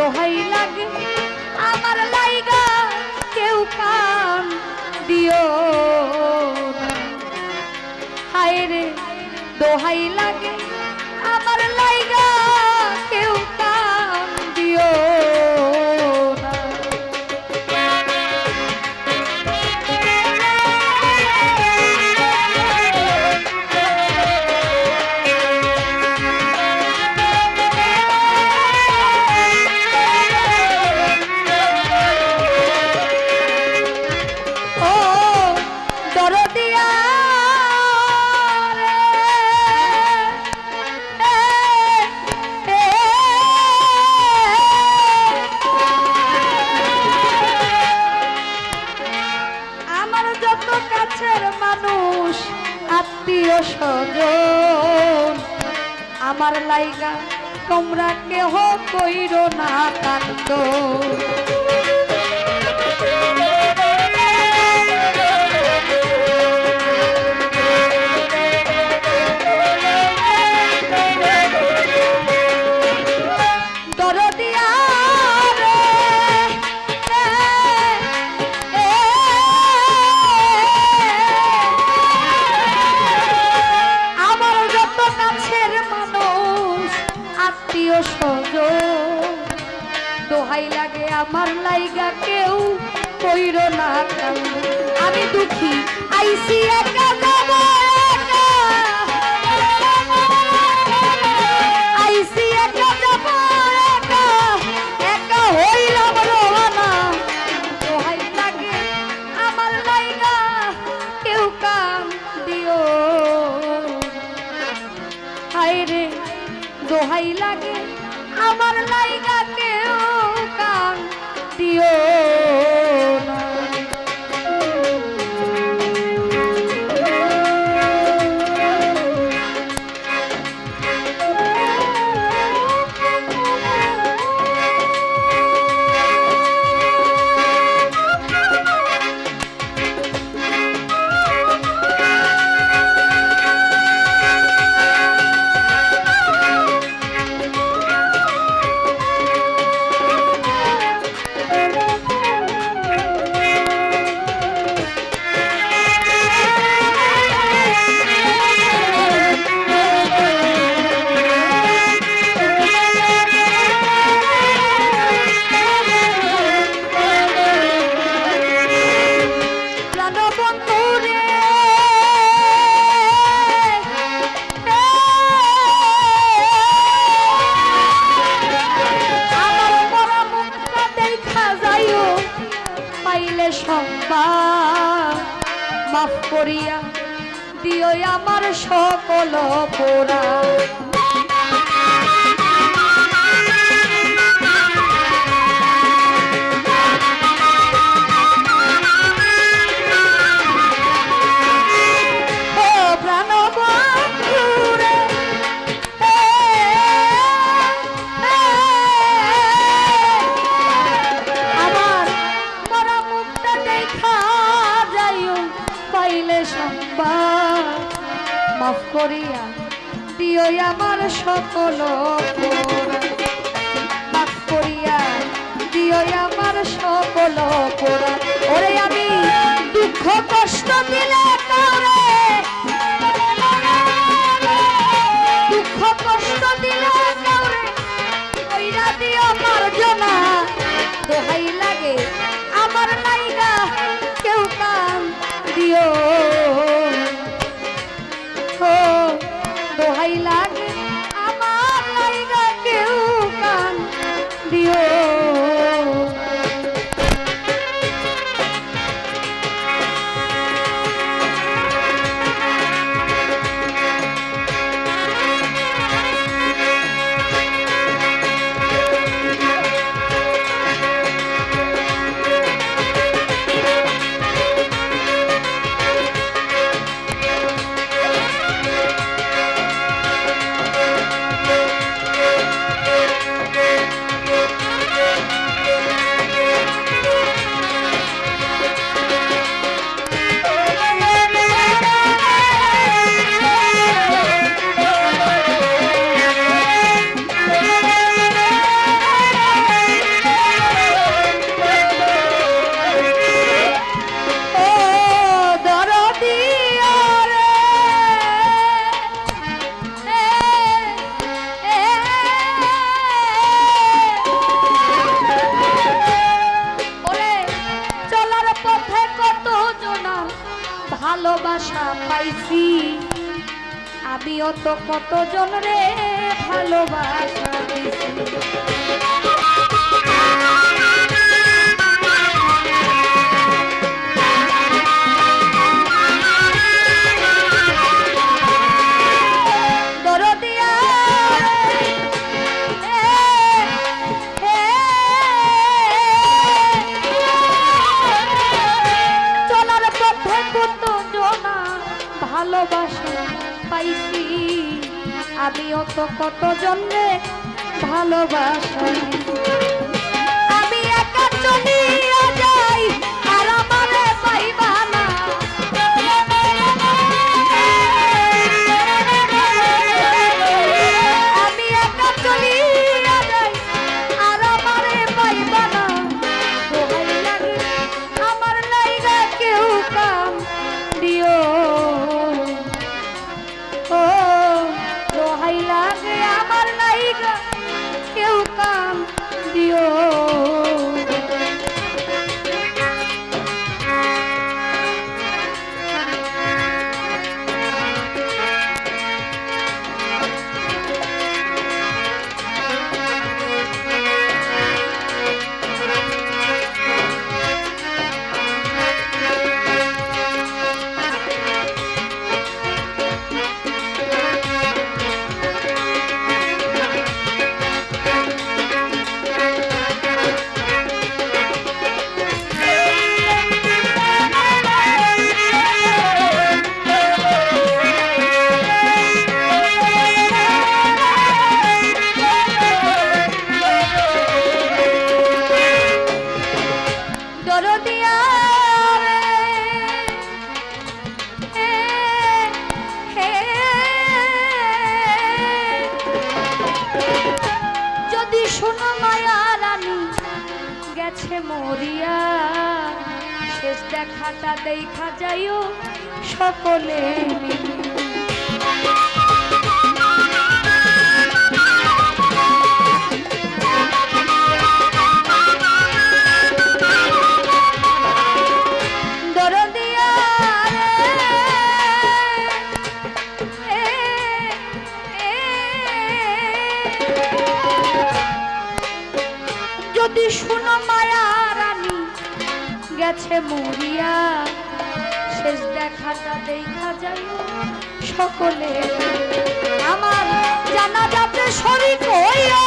দোহাই লাগে আমার লাইগা কেউ কান দিও। হায় রে দোহাই লাগে আমার যত কাছের মানুষ আত্মীয় স্বজন আমার লাইগা তোমরা কেহ কইর না কান্দ। লাগে, আমার লাইগা কেউ কইর না। আমি দুঃখী, আইসি একা যাব একা। লাগে, আমার কেউ কান দিও রে, দোহাই লাগে, আমার লাইগা পাইলে সম্মান। মাফ করিয়া দিও আমার সকল পোড়া দিও আমার সকল। মাফ করিয়া দিও আমার সকল। ওরে আমি দুঃখ কষ্ট দিলে অত কত জন রে ভালোবাসা দিছি। দরদিয়া ভালোবাসা পাইছি। আমি অত কত জন্যে ভালোবাসা? আমি একা চলিয়া মরিয়া শেষ দেখাটা দেখা যাইও সকলে যদি শুনো মায়া গেছে মরিয়া। শেষ দেখাটা দেখা যায় সকলে আমার জানা যাবে শরীর হইয়া